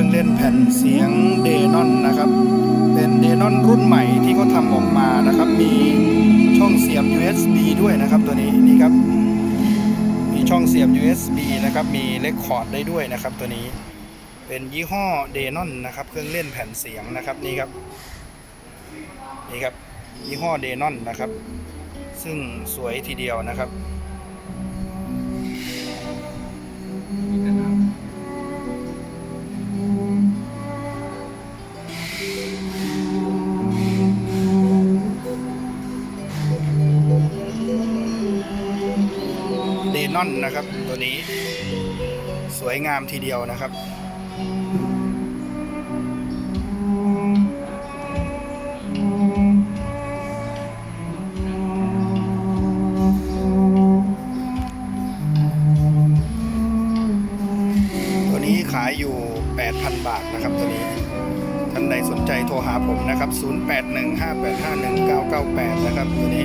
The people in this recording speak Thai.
ื่องเล่นแผ่นเสียงเดนอนนะครับ เป็นเดนอนรุ่นใหม่ที่เขาทำออกมานะครับ มีช่องเสียบ USB ด้วยนะครับตัวนี้นี่ครับ มีช่องเสียบ USB นะครับ มีเลคคอร์ดได้ด้วยนะครับตัวนี้ เป็นยี่ห้อเดนอนนะครับ เครื่องเล่นแผ่นเสียงนะครับนี่ครับ นี่ครับยี่ห้อเดนอนนะครับ ซึ่งสวยทีเดียวนะครับ นอนนะครับ ตัวนี้ สวยงามทีเดียวนะครับตัวนี้ขายอยู่ 8,000 บาทนะครับตัวนี้ ท่านใดสนใจโทรหาผมนะครับ 0815851998 นะครับตัวนี้